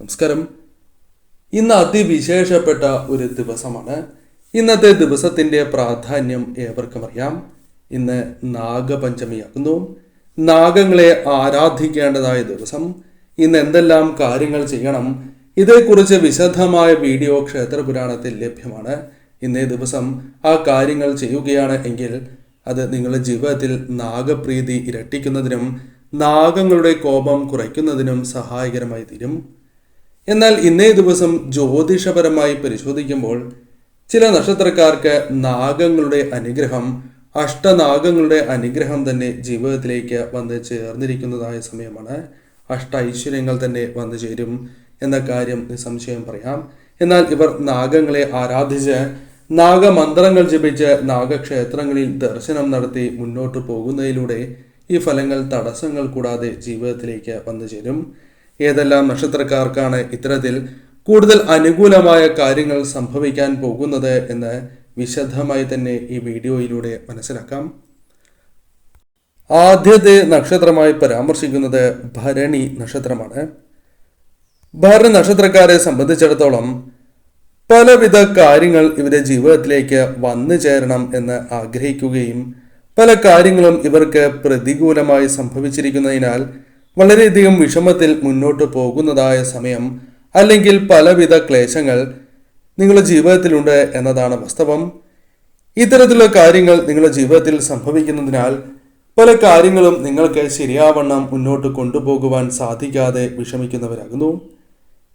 നമസ്കാരം. ഇന്ന് അതിവിശേഷപ്പെട്ട ഒരു ദിവസമാണ്. ഇന്നത്തെ ദിവസത്തിന്റെ പ്രാധാന്യം ഏവർക്കും അറിയാം. ഇന്ന് നാഗപഞ്ചമിയാകുന്നു. നാഗങ്ങളെ ആരാധിക്കേണ്ടതായ ദിവസം. ഇന്ന് എന്തെല്ലാം കാര്യങ്ങൾ ചെയ്യണം? ഇതേക്കുറിച്ച് വിശദമായ വീഡിയോ ക്ഷേത്രപുരാണത്തിൽ ലഭ്യമാണ്. ഇന്നേ ദിവസം ആ കാര്യങ്ങൾ ചെയ്യുകയാണ് എങ്കിൽ അത് നിങ്ങളുടെ ജീവിതത്തിൽ നാഗപ്രീതി ഇരട്ടിക്കുന്നതിനും നാഗങ്ങളുടെ കോപം കുറയ്ക്കുന്നതിനും സഹായകരമായി തീരും. എന്നാൽ ഇന്നേ ദിവസം ജ്യോതിഷപരമായി പരിശോധിക്കുമ്പോൾ ചില നക്ഷത്രക്കാർക്ക് നാഗങ്ങളുടെ അനുഗ്രഹം അഷ്ടനാഗങ്ങളുടെ അനുഗ്രഹം തന്നെ ജീവിതത്തിലേക്ക് വന്ന് ചേർന്നിരിക്കുന്നതായ സമയമാണ്. അഷ്ട ഐശ്വര്യങ്ങൾ തന്നെ വന്നു ചേരും എന്ന കാര്യം നിസ്സംശയം പറയാം. എന്നാൽ ഇവർ നാഗങ്ങളെ ആരാധിച്ച് നാഗമന്ത്രങ്ങൾ ജപിച്ച് നാഗക്ഷേത്രങ്ങളിൽ ദർശനം നടത്തി മുന്നോട്ട് പോകുന്നതിലൂടെ ഈ ഫലങ്ങൾ തടസ്സങ്ങൾ കൂടാതെ ജീവിതത്തിലേക്ക് വന്നു ചേരും. ഏതെല്ലാം നക്ഷത്രക്കാർക്കാണ് ഇത്തരത്തിൽ കൂടുതൽ അനുകൂലമായ കാര്യങ്ങൾ സംഭവിക്കാൻ പോകുന്നത് എന്ന് വിശദമായി തന്നെ ഈ വീഡിയോയിലൂടെ മനസ്സിലാക്കാം. ആദ്യത്തെ നക്ഷത്രമായി പരാമർശിക്കുന്നത് ഭരണി നക്ഷത്രമാണ്. ഭരണി നക്ഷത്രക്കാരെ സംബന്ധിച്ചിടത്തോളം പലവിധ കാര്യങ്ങൾ ഇവരുടെ ജീവിതത്തിലേക്ക് വന്നു ചേരണം എന്ന് ആഗ്രഹിക്കുകയും പല കാര്യങ്ങളും ഇവർക്ക് പ്രതികൂലമായി സംഭവിച്ചിരിക്കുന്നതിനാൽ വളരെയധികം വിഷമത്തിൽ മുന്നോട്ട് പോകുന്നതായ സമയം അല്ലെങ്കിൽ പലവിധ ക്ലേശങ്ങൾ നിങ്ങളുടെ ജീവിതത്തിലുണ്ട് എന്നതാണ് വാസ്തവം. ഇത്തരത്തിലുള്ള കാര്യങ്ങൾ നിങ്ങളുടെ ജീവിതത്തിൽ സംഭവിക്കുന്നതിനാൽ പല കാര്യങ്ങളും നിങ്ങൾക്ക് ശരിയാവണ്ണം മുന്നോട്ട് കൊണ്ടുപോകുവാൻ സാധിക്കാതെ വിഷമിക്കുന്നവരാകുന്നു.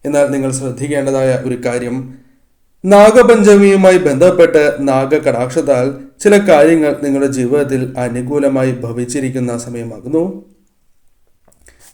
എന്നാൽ നിങ്ങൾ ശ്രദ്ധിക്കേണ്ടതായ ഒരു കാര്യം നാഗപഞ്ചമിയുമായി ബന്ധപ്പെട്ട് നാഗകടാക്ഷത്താൽ ചില കാര്യങ്ങൾ നിങ്ങളുടെ ജീവിതത്തിൽ അനുകൂലമായി ഭവിച്ചിരിക്കുന്ന സമയമാകുന്നു.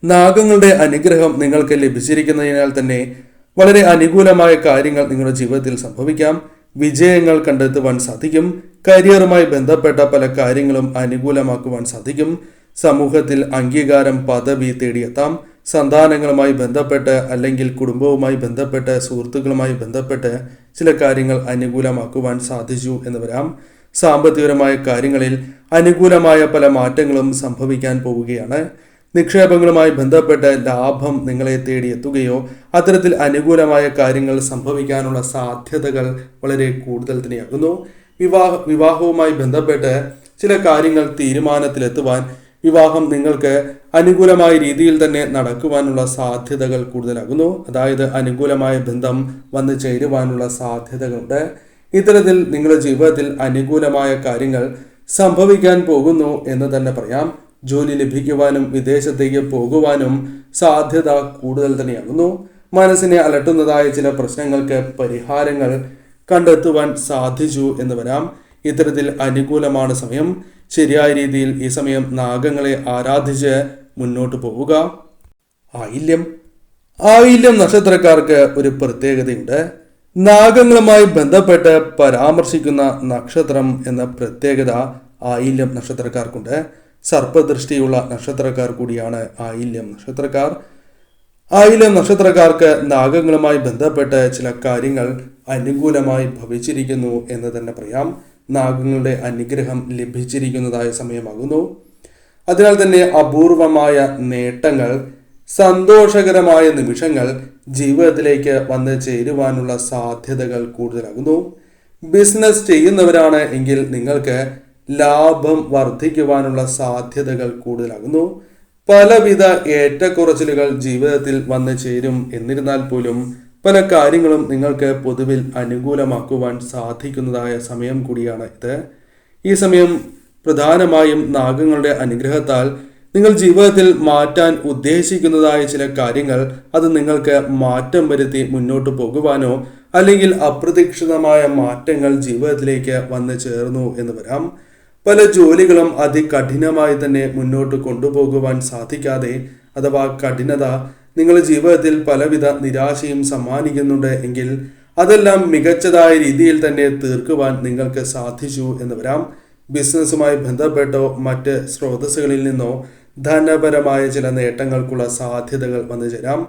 നാഗങ്ങളുടെ അനുഗ്രഹം നിങ്ങൾക്ക് ലഭിച്ചിരിക്കുന്നതിനാൽ തന്നെ വളരെ അനുകൂലമായ കാര്യങ്ങൾ നിങ്ങളുടെ ജീവിതത്തിൽ സംഭവിക്കാം. വിജയങ്ങൾ കണ്ടെത്തുവാൻ സാധിക്കും. കരിയറുമായി ബന്ധപ്പെട്ട പല കാര്യങ്ങളും അനുകൂലമാക്കുവാൻ സാധിക്കും. സമൂഹത്തിൽ അംഗീകാരം പദവി തേടിയെത്താം. സന്താനങ്ങളുമായി ബന്ധപ്പെട്ട് അല്ലെങ്കിൽ കുടുംബവുമായി ബന്ധപ്പെട്ട് സുഹൃത്തുക്കളുമായി ബന്ധപ്പെട്ട് ചില കാര്യങ്ങൾ അനുകൂലമാക്കുവാൻ സാധിച്ചു എന്ന് വരാം. സാമ്പത്തികപരമായ കാര്യങ്ങളിൽ അനുകൂലമായ പല മാറ്റങ്ങളും സംഭവിക്കാൻ പോവുകയാണ്. നിക്ഷേപങ്ങളുമായി ബന്ധപ്പെട്ട് ലാഭം നിങ്ങളെ തേടിയെത്തുകയോ അത്തരത്തിൽ അനുകൂലമായ കാര്യങ്ങൾ സംഭവിക്കാനുള്ള സാധ്യതകൾ വളരെ കൂടുതൽ തന്നെയാകുന്നു. വിവാഹ വിവാഹവുമായി ബന്ധപ്പെട്ട് ചില കാര്യങ്ങൾ തീരുമാനത്തിലെത്തുവാൻ വിവാഹം നിങ്ങൾക്ക് അനുകൂലമായ രീതിയിൽ തന്നെ നടക്കുവാനുള്ള സാധ്യതകൾ കൂടുതലാകുന്നു. അതായത് അനുകൂലമായ ബന്ധം വന്നു ചേരുവാനുള്ള സാധ്യതകളുണ്ട്. ഇത്തരത്തിൽ നിങ്ങളുടെ ജീവിതത്തിൽ അനുകൂലമായ കാര്യങ്ങൾ സംഭവിക്കാൻ പോകുന്നു എന്ന് തന്നെ പറയാം. ജോലി ലഭിക്കുവാനും വിദേശത്തേക്ക് പോകുവാനും സാധ്യത കൂടുതൽ തന്നെയാകുന്നു. മനസ്സിനെ അലട്ടുന്നതായ ചില പ്രശ്നങ്ങൾക്ക് പരിഹാരങ്ങൾ കണ്ടെത്തുവാൻ സാധിച്ചു എന്ന് വരാം. ഇത്തരത്തിൽ അനുകൂലമാണ് സമയം. ശരിയായ രീതിയിൽ ഈ സമയം നാഗങ്ങളെ ആരാധിച്ച് മുന്നോട്ട് പോവുക. ആയില്യം. ആയില്യം നക്ഷത്രക്കാർക്ക് ഒരു പ്രത്യേകതയുണ്ട്. നാഗങ്ങളുമായി ബന്ധപ്പെട്ട് പരാമർശിക്കുന്ന നക്ഷത്രം എന്ന പ്രത്യേകത ആയില്യം നക്ഷത്രക്കാർക്കുണ്ട്. സർപ്പദൃഷ്ടിയുള്ള നക്ഷത്രക്കാർ കൂടിയാണ് ആയില്യം നക്ഷത്രക്കാർ. ആയില്യം നക്ഷത്രക്കാർക്ക് നാഗങ്ങളുമായി ബന്ധപ്പെട്ട് ചില കാര്യങ്ങൾ അനുകൂലമായി ഭവിച്ചിരിക്കുന്നു എന്ന് തന്നെ പറയാം. നാഗങ്ങളുടെ അനുഗ്രഹം ലഭിച്ചിരിക്കുന്നതായ സമയമാകുന്നു. അതിനാൽ തന്നെ അപൂർവമായ നേട്ടങ്ങൾ സന്തോഷകരമായ നിമിഷങ്ങൾ ജീവിതത്തിലേക്ക് വന്ന് ചേരുവാനുള്ള സാധ്യതകൾ കൂടുതലാകുന്നു. ബിസിനസ് ചെയ്യുന്നവരാണ് എങ്കിൽ നിങ്ങൾക്ക് ലാഭം വർദ്ധിക്കുവാനുള്ള സാധ്യതകൾ കൂടുതലാകുന്നു. പലവിധ ഏറ്റക്കുറച്ചിലുകൾ ജീവിതത്തിൽ വന്നു ചേരും. എന്നിരുന്നാൽ പോലും പല കാര്യങ്ങളും നിങ്ങൾക്ക് പൊതുവിൽ അനുകൂലമാക്കുവാൻ സാധിക്കുന്നതായ സമയം കൂടിയാണ് ഇത്. ഈ സമയം പ്രധാനമായും നാഗങ്ങളുടെ അനുഗ്രഹത്താൽ നിങ്ങൾ ജീവിതത്തിൽ മാറ്റാൻ ഉദ്ദേശിക്കുന്നതായ ചില കാര്യങ്ങൾ അത് നിങ്ങൾക്ക് മാറ്റം വരുത്തി മുന്നോട്ട് പോകുവാനോ അല്ലെങ്കിൽ അപ്രതീക്ഷിതമായ മാറ്റങ്ങൾ ജീവിതത്തിലേക്ക് വന്നു ചേർന്നു എന്ന് വരാം. പല ജോലികളും അതികഠിനമായി തന്നെ മുന്നോട്ട് കൊണ്ടുപോകുവാൻ സാധിക്കാതെ അഥവാ കഠിനത നിങ്ങളുടെ ജീവിതത്തിൽ പലവിധ നിരാശയും സമ്മാനിക്കുന്നുണ്ട് എങ്കിൽ അതെല്ലാം മികച്ചതായ രീതിയിൽ തന്നെ തീർക്കുവാൻ നിങ്ങൾക്ക് സാധിച്ചു എന്ന് വരാം. ബിസിനസ്സുമായി ബന്ധപ്പെട്ടോ മറ്റ് സ്രോതസ്സുകളിൽ നിന്നോ ധനപരമായ ചില നേട്ടങ്ങൾക്കുള്ള സാധ്യതകൾ വന്നു ചേരാം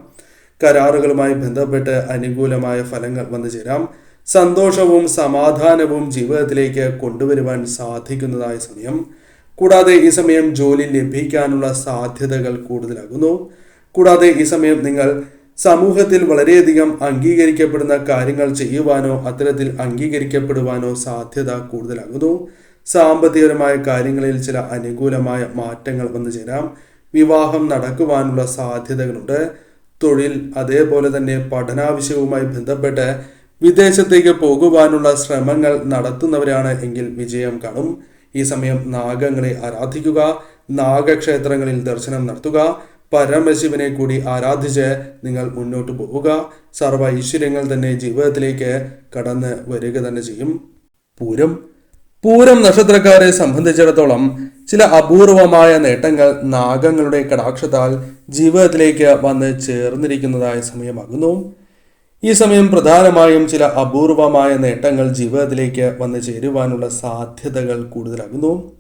കരാറുകളുമായി ബന്ധപ്പെട്ട് അനുകൂലമായ ഫലങ്ങൾ വന്നു ചേരാം സന്തോഷവും സമാധാനവും ജീവിതത്തിലേക്ക് കൊണ്ടുവരുവാൻ സാധിക്കുന്നതായ സമയം. കൂടാതെ ഈ സമയം ജോലി ലഭിക്കാനുള്ള സാധ്യതകൾ കൂടുതലാകുന്നു. കൂടാതെ ഈ സമയം നിങ്ങൾ സമൂഹത്തിൽ വളരെയധികം അംഗീകരിക്കപ്പെടുന്ന കാര്യങ്ങൾ ചെയ്യുവാനോ അത്തരത്തിൽ അംഗീകരിക്കപ്പെടുവാനോ സാധ്യത കൂടുതലാകുന്നു. സാമ്പത്തികപരമായ കാര്യങ്ങളിൽ ചില അനുകൂലമായ മാറ്റങ്ങൾ വന്നു ചേരാം. വിവാഹം നടക്കുവാനുള്ള സാധ്യതകളുണ്ട്. തൊഴിൽ അതേപോലെ തന്നെ പഠനാവശ്യവുമായി ബന്ധപ്പെട്ട് വിദേശത്തേക്ക് പോകുവാനുള്ള ശ്രമങ്ങൾ നടത്തുന്നവരാണ് എങ്കിൽ വിജയം കാണും. ഈ സമയം നാഗങ്ങളെ ആരാധിക്കുക നാഗക്ഷേത്രങ്ങളിൽ ദർശനം നടത്തുക പരമശിവനെ കൂടി ആരാധിച്ച് നിങ്ങൾ മുന്നോട്ട് പോവുക. സർവ ഐശ്വര്യങ്ങൾ തന്നെ ജീവിതത്തിലേക്ക് കടന്ന് വരിക തന്നെ ചെയ്യും. പൂരം. പൂരം നക്ഷത്രക്കാരെ സംബന്ധിച്ചിടത്തോളം ചില അപൂർവമായ നേട്ടങ്ങൾ നാഗങ്ങളുടെ കടാക്ഷത്താൽ ജീവിതത്തിലേക്ക് വന്ന് ചേർന്നിരിക്കുന്നതായ സമയമാകുന്നു. ഈ സമയം പ്രധാനമായും ചില അപൂർവമായ നേട്ടങ്ങൾ ജീവിതത്തിലേക്ക് വന്ന് ചേരുവാനുള്ള സാധ്യതകൾ കൂടുതലാകുന്നു.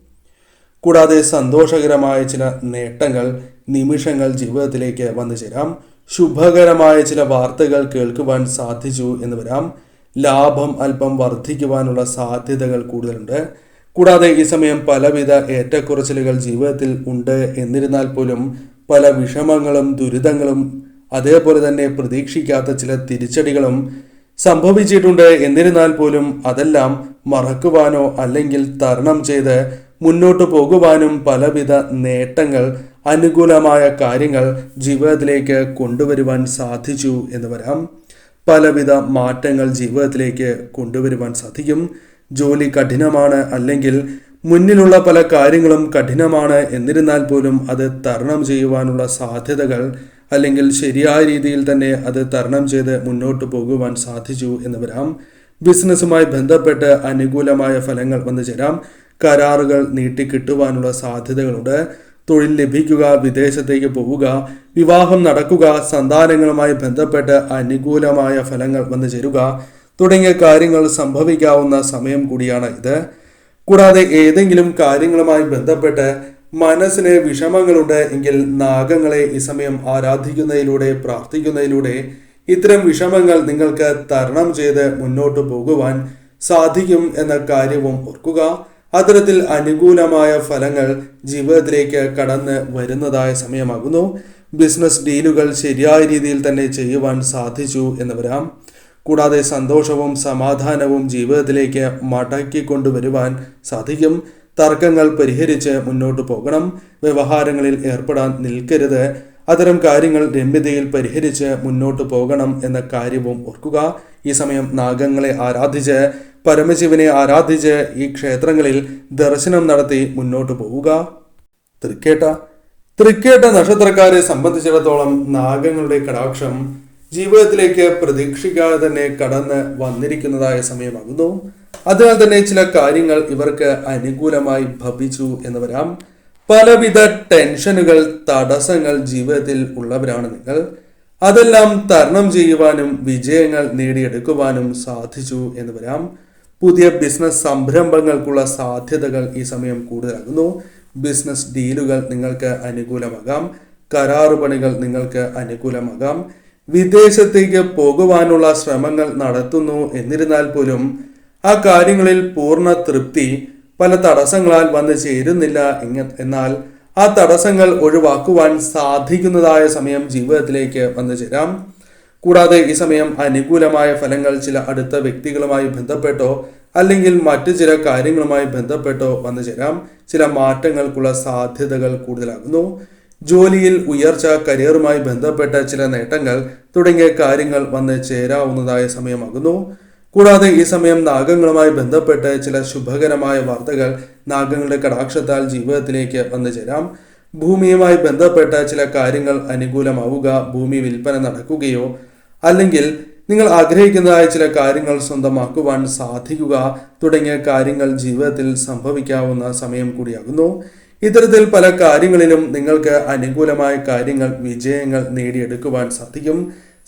കൂടാതെ സന്തോഷകരമായ ചില നേട്ടങ്ങൾ നിമിഷങ്ങൾ ജീവിതത്തിലേക്ക് വന്നു ചേരാം. ശുഭകരമായ ചില വാർത്തകൾ കേൾക്കുവാൻ സാധിച്ചു എന്ന് വരാം. ലാഭം അല്പം വർദ്ധിക്കുവാനുള്ള സാധ്യതകൾ കൂടുതലുണ്ട്. കൂടാതെ ഈ സമയം പലവിധ ഏറ്റക്കുറച്ചിലുകൾ ജീവിതത്തിൽ ഉണ്ട്. എന്നിരുന്നാൽ പോലും പല വിഷമങ്ങളും ദുരിതങ്ങളും അതേപോലെ തന്നെ പ്രതീക്ഷിക്കാത്ത ചില തിരിച്ചടികളും സംഭവിച്ചിട്ടുണ്ട്. എന്നിരുന്നാൽ പോലും അതെല്ലാം മറക്കുവാനോ അല്ലെങ്കിൽ തരണം ചെയ്ത് മുന്നോട്ട് പോകുവാനും പലവിധ നേട്ടങ്ങൾ അനുകൂലമായ കാര്യങ്ങൾ ജീവിതത്തിലേക്ക് കൊണ്ടുവരുവാൻ സാധിച്ചു എന്ന് വരാം. പലവിധ മാറ്റങ്ങൾ ജീവിതത്തിലേക്ക് കൊണ്ടുവരുവാൻ സാധിക്കും. ജോലി കഠിനമാണ് അല്ലെങ്കിൽ മുന്നിലുള്ള പല കാര്യങ്ങളും കഠിനമാണ്. എന്നിരുന്നാൽ പോലും അത് തരണം ചെയ്യുവാനുള്ള സാധ്യതകൾ അല്ലെങ്കിൽ ശരിയായ രീതിയിൽ തന്നെ അത് തരണം ചെയ്ത് മുന്നോട്ട് പോകുവാൻ സാധിച്ചു എന്ന് വരാം. ബിസിനസ്സുമായി ബന്ധപ്പെട്ട് അനുകൂലമായ ഫലങ്ങൾ വന്നു ചേരാം. കരാറുകൾ നീട്ടിക്കിട്ടുവാനുള്ള സാധ്യതകളുണ്ട്. തൊഴിൽ ലഭിക്കുക വിദേശത്തേക്ക് പോവുക വിവാഹം നടക്കുക സന്താനങ്ങളുമായി ബന്ധപ്പെട്ട് അനുകൂലമായ ഫലങ്ങൾ വന്നു ചേരുക തുടങ്ങിയ കാര്യങ്ങൾ സംഭവിക്കാവുന്ന സമയം കൂടിയാണ് ഇത്. കൂടാതെ ഏതെങ്കിലും കാര്യങ്ങളുമായി ബന്ധപ്പെട്ട് മനസ്സിന് വിഷമങ്ങളുണ്ട് എങ്കിൽ നാഗങ്ങളെ ഈ സമയം ആരാധിക്കുന്നതിലൂടെ പ്രാർത്ഥിക്കുന്നതിലൂടെ ഇത്തരം വിഷമങ്ങൾ നിങ്ങൾക്ക് തരണം ചെയ്ത് മുന്നോട്ട് പോകുവാൻ സാധിക്കും എന്ന കാര്യവും ഓർക്കുക. അത്തരത്തിൽ അനുകൂലമായ ഫലങ്ങൾ ജീവിതത്തിലേക്ക് കടന്ന് വരുന്നതായ സമയമാകുന്നു. ബിസിനസ് ഡീലുകൾ ശരിയായ രീതിയിൽ തന്നെ ചെയ്യുവാൻ സാധിച്ചു എന്ന് വരാം കൂടാതെ സന്തോഷവും സമാധാനവും ജീവിതത്തിലേക്ക് മടക്കി കൊണ്ടുവരുവാൻ സാധിക്കും. തർക്കങ്ങൾ പരിഹരിച്ച് മുന്നോട്ട് പോകണം. വ്യവഹാരങ്ങളിൽ ഏർപ്പെടാൻ നിൽക്കരുത്. അത്തരം കാര്യങ്ങൾ രമ്യതയിൽ പരിഹരിച്ച് മുന്നോട്ട് പോകണം എന്ന കാര്യവും ഓർക്കുക. ഈ സമയം നാഗങ്ങളെ ആരാധിച്ച് പരമശിവനെ ആരാധിച്ച് ഈ ക്ഷേത്രങ്ങളിൽ ദർശനം നടത്തി മുന്നോട്ട് പോവുക. തൃക്കേട്ട. തൃക്കേട്ട നക്ഷത്രക്കാരെ സംബന്ധിച്ചിടത്തോളം നാഗങ്ങളുടെ കടാക്ഷം ജീവിതത്തിലേക്ക് പ്രതീക്ഷിക്കാതെ തന്നെ കടന്ന് വന്നിരിക്കുന്നതായ സമയമാകുന്നു. അതിനാൽ തന്നെ ചില കാര്യങ്ങൾ ഇവർക്ക് അനുകൂലമായി ഭവിച്ചു എന്ന് വരാം പലവിധ ടെൻഷനുകൾ തടസ്സങ്ങൾ ജീവിതത്തിൽ ഉള്ളവരാണ് നിങ്ങൾ. അതെല്ലാം തരണം ചെയ്യുവാനും വിജയങ്ങൾ നേടിയെടുക്കുവാനും സാധിച്ചു എന്ന് വരാം പുതിയ ബിസിനസ് സംരംഭങ്ങൾക്കുള്ള സാധ്യതകൾ ഈ സമയം കൂടുതലാകുന്നു. ബിസിനസ് ഡീലുകൾ നിങ്ങൾക്ക് അനുകൂലമാകാം. കരാറു പണികൾ നിങ്ങൾക്ക് അനുകൂലമാകാം. വിദേശത്തേക്ക് പോകുവാനുള്ള ശ്രമങ്ങൾ നടത്തുന്നു എന്നിരുന്നാൽ പോലും ആ കാര്യങ്ങളിൽ പൂർണ തൃപ്തി പല തടസ്സങ്ങളാൽ വന്നു ചേരുന്നില്ല എന്നാൽ ആ തടസ്സങ്ങൾ ഒഴിവാക്കുവാൻ സാധിക്കുന്നതായ സമയം ജീവിതത്തിലേക്ക് വന്നു ചേരാം. കൂടാതെ ഈ സമയം അനുകൂലമായ ഫലങ്ങൾ ചില അടുത്ത വ്യക്തികളുമായി ബന്ധപ്പെട്ടോ അല്ലെങ്കിൽ മറ്റു ചില കാര്യങ്ങളുമായി ബന്ധപ്പെട്ടോ വന്നു ചേരാം. ചില മാറ്റങ്ങൾക്കുള്ള സാധ്യതകൾ കൂടുതലാകുന്നു. ജോലിയിൽ ഉയർച്ച കരിയറുമായി ബന്ധപ്പെട്ട ചില നേട്ടങ്ങൾ തുടങ്ങിയ കാര്യങ്ങൾ വന്ന് ചേരാവുന്നതായ സമയമാകുന്നു. കൂടാതെ ഈ സമയം നാഗങ്ങളുമായി ബന്ധപ്പെട്ട് ചില ശുഭകരമായ വാർത്തകൾ നാഗങ്ങളുടെ കടാക്ഷത്താൽ ജീവിതത്തിലേക്ക് വന്നു ചേരാം. ഭൂമിയുമായി ബന്ധപ്പെട്ട ചില കാര്യങ്ങൾ അനുകൂലമാവുക ഭൂമി വിൽപ്പന നടക്കുകയോ അല്ലെങ്കിൽ നിങ്ങൾ ആഗ്രഹിക്കുന്നതായ ചില കാര്യങ്ങൾ സ്വന്തമാക്കുവാൻ സാധിക്കുക തുടങ്ങിയ കാര്യങ്ങൾ ജീവിതത്തിൽ സംഭവിക്കാവുന്ന സമയം കൂടിയാകുന്നു. ഇത്തരത്തിൽ പല കാര്യങ്ങളിലും നിങ്ങൾക്ക് അനുകൂലമായ കാര്യങ്ങൾ വിജയങ്ങൾ നേടിയെടുക്കുവാൻ സാധിക്കും.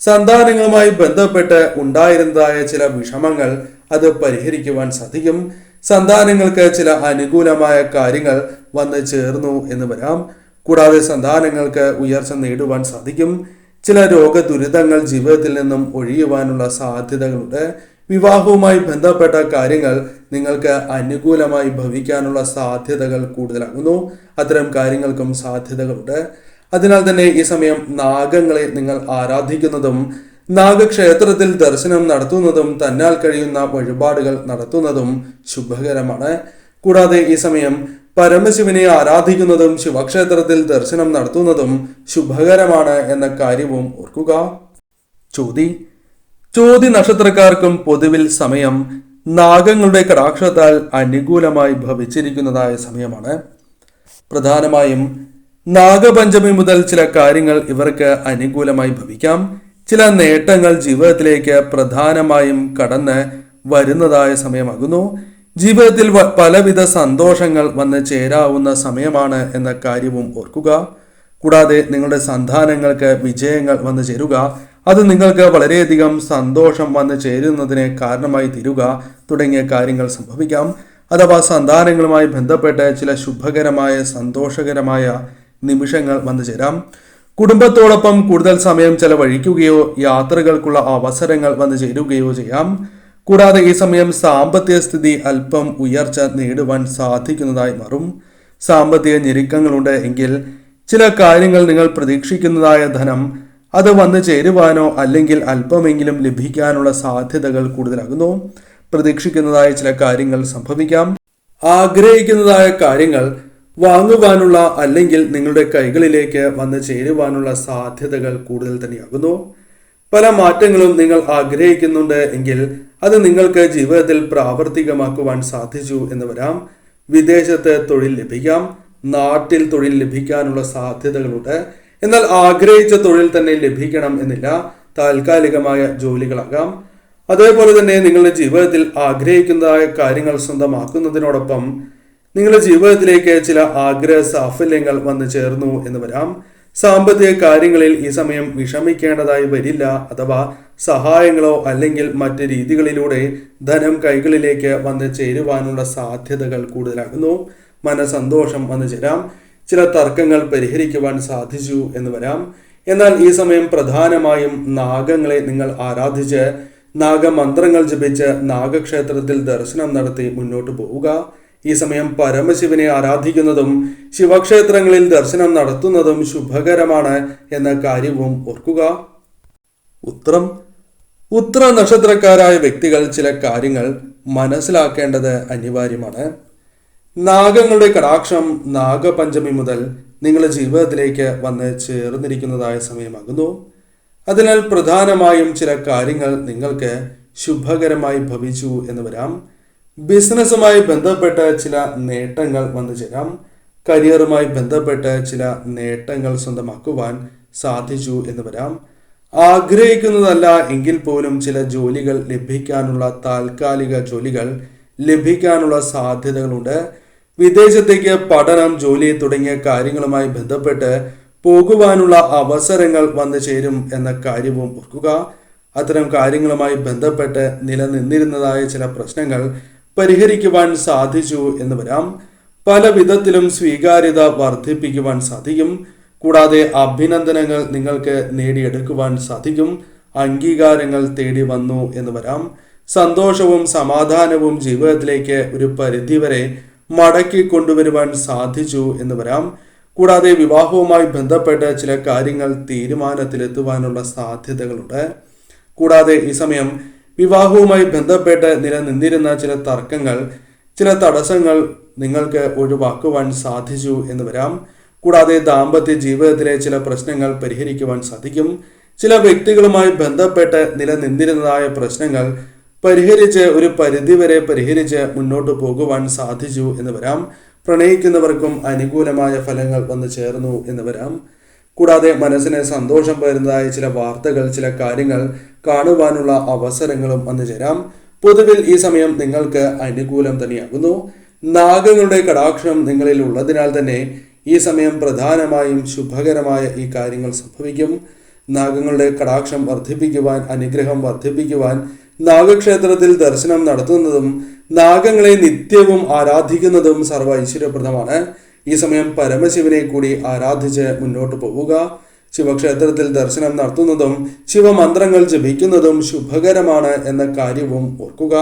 സന്താനങ്ങളുമായി ബന്ധപ്പെട്ട് ഉണ്ടായിരുന്നതായ ചില വിഷമങ്ങൾ അത് പരിഹരിക്കുവാൻ സാധിക്കും. സന്താനങ്ങൾക്ക് ചില അനുകൂലമായ കാര്യങ്ങൾ വന്നു ചേർന്നു എന്ന് വരാം. കൂടാതെ സന്താനങ്ങൾക്ക് ഉയർച്ച നേടുവാൻ സാധിക്കും. ചില രോഗദുരിതങ്ങൾ ജീവിതത്തിൽ നിന്നും ഒഴിയുവാനുള്ള സാധ്യതകളുണ്ട്. വിവാഹവുമായി ബന്ധപ്പെട്ട കാര്യങ്ങൾ നിങ്ങൾക്ക് അനുകൂലമായി ഭവിക്കാനുള്ള സാധ്യതകൾ കൂടുതലാകുന്നു. അത്തരം കാര്യങ്ങൾക്കും സാധ്യതകളുണ്ട്. അതിനാൽ തന്നെ ഈ സമയം നാഗങ്ങളെ നിങ്ങൾ ആരാധിക്കുന്നതും നാഗക്ഷേത്രത്തിൽ ദർശനം നടത്തുന്നതും തന്നാൽ കഴിയുന്ന വഴിപാടുകൾ നടത്തുന്നതും ശുഭകരമാണ്. കൂടാതെ ഈ സമയം പരമശിവനെ ആരാധിക്കുന്നതും ശിവക്ഷേത്രത്തിൽ ദർശനം നടത്തുന്നതും ശുഭകരമാണ് എന്ന കാര്യവും ഓർക്കുക. ചോതി. ചോതി നക്ഷത്രക്കാർക്കും പൊതുവിൽ സമയം നാഗങ്ങളുടെ കടാക്ഷത്താൽ അനുകൂലമായി ഭവിച്ചിരിക്കുന്നതായ സമയമാണ്. പ്രധാനമായും നാഗപഞ്ചമി മുതൽ ചില കാര്യങ്ങൾ ഇവർക്ക് അനുകൂലമായി ഭവിക്കാം. ചില നേട്ടങ്ങൾ ജീവിതത്തിലേക്ക് പ്രധാനമായും കടന്ന് വരുന്നതായ സമയമാകുന്നു. ജീവിതത്തിൽ പലവിധ സന്തോഷങ്ങൾ വന്ന് ചേരാവുന്ന സമയമാണ് എന്ന കാര്യവും ഓർക്കുക. കൂടാതെ നിങ്ങളുടെ സന്താനങ്ങൾക്ക് വിജയങ്ങൾ വന്നു ചേരുക. അത് നിങ്ങൾക്ക് വളരെയധികം സന്തോഷം വന്നു ചേരുന്നതിന് കാരണമായി തീരുക തുടങ്ങിയ കാര്യങ്ങൾ സംഭവിക്കാം. അഥവാ സന്താനങ്ങളുമായി ബന്ധപ്പെട്ട് ചില ശുഭകരമായ സന്തോഷകരമായ നിമിഷങ്ങൾ വന്നു ചേരാം. കുടുംബത്തോടൊപ്പം കൂടുതൽ സമയം ചെലവഴിക്കുകയോ യാത്രകൾക്കുള്ള അവസരങ്ങൾ വന്നു ചേരുകയോ ചെയ്യാം. കൂടാതെ ഈ സമയം സാമ്പത്തിക സ്ഥിതി അല്പം ഉയർച്ച നേടുവാൻ സാധിക്കുന്നതായി മാറും. സാമ്പത്തിക ഞെരുക്കങ്ങളുണ്ട് എങ്കിൽ ചില കാര്യങ്ങൾ നിങ്ങൾ പ്രതീക്ഷിക്കുന്നതായ ധനം അത് വന്നു ചേരുവാനോ അല്ലെങ്കിൽ അല്പമെങ്കിലും ലഭിക്കാനുള്ള സാധ്യതകൾ കൂടുതലാകുന്നു. പ്രതീക്ഷിക്കുന്നതായ ചില കാര്യങ്ങൾ സംഭവിക്കാം. ആഗ്രഹിക്കുന്നതായ കാര്യങ്ങൾ വാങ്ങുവാനുള്ള അല്ലെങ്കിൽ നിങ്ങളുടെ കൈകളിലേക്ക് വന്ന് ചേരുവാനുള്ള സാധ്യതകൾ കൂടുതൽ തന്നെയാകുന്നു. പല മാറ്റങ്ങളും നിങ്ങൾ ആഗ്രഹിക്കുന്നുണ്ട് എങ്കിൽ അത് നിങ്ങൾക്ക് ജീവിതത്തിൽ പ്രാവർത്തികമാക്കുവാൻ സാധിച്ചു എന്ന് വരാം. വിദേശത്ത് തൊഴിൽ ലഭിക്കാം. നാട്ടിൽ തൊഴിൽ ലഭിക്കാനുള്ള സാധ്യതകളുണ്ട്. എന്നാൽ ആഗ്രഹിച്ച തൊഴിൽ തന്നെ ലഭിക്കണം എന്നില്ല. താൽക്കാലികമായ ജോലികളാകാം. അതേപോലെ തന്നെ നിങ്ങളുടെ ജീവിതത്തിൽ ആഗ്രഹിക്കുന്നതായ കാര്യങ്ങൾ സ്വന്തമാക്കുന്നതിനോടൊപ്പം നിങ്ങളുടെ ജീവിതത്തിലേക്ക് ചില ആഗ്രഹ സാഫല്യങ്ങൾ വന്നു ചേർന്നു എന്ന് വരാം. സാമ്പത്തിക കാര്യങ്ങളിൽ ഈ സമയം വിഷമിക്കേണ്ടതായി വരില്ല അഥവാ സഹായങ്ങളോ അല്ലെങ്കിൽ മറ്റ് രീതികളിലൂടെ ധനം കൈകളിലേക്ക് വന്ന് ചേരുവാനുള്ള സാധ്യതകൾ കൂടുതലാകുന്നു. മനസന്തോഷം വന്നു ചേരാം. ചില തർക്കങ്ങൾ പരിഹരിക്കുവാൻ സാധിച്ചു എന്ന് വരാം. എന്നാൽ ഈ സമയം പ്രധാനമായും നാഗങ്ങളെ നിങ്ങൾ ആരാധിച്ച് നാഗമന്ത്രങ്ങൾ ജപിച്ച് നാഗക്ഷേത്രത്തിൽ ദർശനം നടത്തി മുന്നോട്ട് പോവുക. ഈ സമയം പരമശിവനെ ആരാധിക്കുന്നതും ശിവക്ഷേത്രങ്ങളിൽ ദർശനം നടത്തുന്നതും ശുഭകരമാണ് എന്ന കാര്യവും ഓർക്കുക. ഉത്രം ഉത്ര നക്ഷത്രക്കാരായ വ്യക്തികൾ ചില കാര്യങ്ങൾ മനസ്സിലാക്കേണ്ടത് അനിവാര്യമാണ്. നാഗങ്ങളുടെ കടാക്ഷം നാഗപഞ്ചമി മുതൽ നിങ്ങളുടെ ജീവിതത്തിലേക്ക് വന്ന് ചേർന്നിരിക്കുന്നതായ സമയമാകുന്നു. അതിനാൽ പ്രധാനമായും ചില കാര്യങ്ങൾ നിങ്ങൾക്ക് ശുഭകരമായി ഭവിച്ചു എന്ന് വരാം. ബിസിനസ്സുമായി ബന്ധപ്പെട്ട ചില നേട്ടങ്ങൾ വന്നു ചേരാം. കരിയറുമായി ബന്ധപ്പെട്ട ചില നേട്ടങ്ങൾ സ്വന്തമാക്കുവാൻ സാധിച്ചു എന്ന് വരാം. ആഗ്രഹിക്കുന്നതല്ല എങ്കിൽ പോലും ചില ജോലികൾ ലഭിക്കാനുള്ള താൽക്കാലിക ജോലികൾ ലഭിക്കാനുള്ള സാധ്യതകളുണ്ട്. വിദേശത്തേക്ക് പഠനം ജോലി തുടങ്ങിയ കാര്യങ്ങളുമായി ബന്ധപ്പെട്ട് പോകുവാനുള്ള അവസരങ്ങൾ വന്നു ചേരും എന്ന കാര്യവും ഓർക്കുക. അത്തരം കാര്യങ്ങളുമായി ബന്ധപ്പെട്ട് നിലനിന്നിരുന്നതായ ചില പ്രശ്നങ്ങൾ പരിഹരിക്കുവാൻ സാധിച്ചു എന്ന് വരാം. പല വിധത്തിലും സ്വീകാര്യത വർദ്ധിപ്പിക്കുവാൻ സാധിക്കും. കൂടാതെ അഭിനന്ദനങ്ങൾ നിങ്ങൾക്ക് നേടിയെടുക്കുവാൻ സാധിക്കും. അംഗീകാരങ്ങൾ തേടി വന്നു എന്ന് വരാം. സന്തോഷവും സമാധാനവും ജീവിതത്തിലേക്ക് ഒരു പരിധിവരെ മടക്കി കൊണ്ടുവരുവാൻ സാധിച്ചു എന്ന് വരാം. കൂടാതെ വിവാഹവുമായി ബന്ധപ്പെട്ട ചില കാര്യങ്ങൾ തീരുമാനത്തിലെത്തുവാനുള്ള സാധ്യതകളുണ്ട്. കൂടാതെ ഈ സമയം വിവാഹവുമായി ബന്ധപ്പെട്ട് നിലനിന്നിരുന്ന ചില തർക്കങ്ങൾ ചില തടസ്സങ്ങൾ നിങ്ങൾക്ക് ഒഴിവാക്കുവാൻ സാധിച്ചു എന്ന് വരാം. കൂടാതെ ദാമ്പത്യ ജീവിതത്തിലെ ചില പ്രശ്നങ്ങൾ പരിഹരിക്കുവാൻ സാധിക്കും. ചില വ്യക്തികളുമായി ബന്ധപ്പെട്ട് നിലനിന്നിരുന്നതായ പ്രശ്നങ്ങൾ പരിഹരിച്ച് ഒരു പരിധിവരെ പരിഹരിച്ച് മുന്നോട്ട് പോകുവാൻ സാധിച്ചു എന്ന് വരാം. പ്രണയിക്കുന്നവർക്കും അനുകൂലമായ ഫലങ്ങൾ വന്നു ചേർന്നു എന്ന് വരാം. കൂടാതെ മനസ്സിന് സന്തോഷം പകരുന്നതായ ചില വാർത്തകൾ ചില കാര്യങ്ങൾ കാണുവാനുള്ള അവസരങ്ങളും വന്നു ചേരാം പൊതുവിൽ ഈ സമയം നിങ്ങൾക്ക് അനുകൂലം തന്നെയാകുന്നു. നാഗങ്ങളുടെ കടാക്ഷം നിങ്ങളിൽ ഉള്ളതിനാൽ തന്നെ ഈ സമയം പ്രധാനമായും ശുഭകരമായ ഈ കാര്യങ്ങൾ സംഭവിക്കും. നാഗങ്ങളുടെ കടാക്ഷം വർദ്ധിപ്പിക്കുവാൻ അനുഗ്രഹം വർദ്ധിപ്പിക്കുവാൻ നാഗക്ഷേത്രത്തിൽ ദർശനം നടത്തുന്നതും നാഗങ്ങളെ നിത്യവും ആരാധിക്കുന്നതും സർവ ഐശ്വര്യപ്രദമാണ്. ഈ സമയം പരമശിവനെ കൂടി ആരാധിച്ച് മുന്നോട്ട് പോവുക. ശിവക്ഷേത്രത്തിൽ ദർശനം നടത്തുന്നതും ശിവമന്ത്രങ്ങൾ ജപിക്കുന്നതും ശുഭകരമാണ് എന്ന കാര്യവും ഓർക്കുക.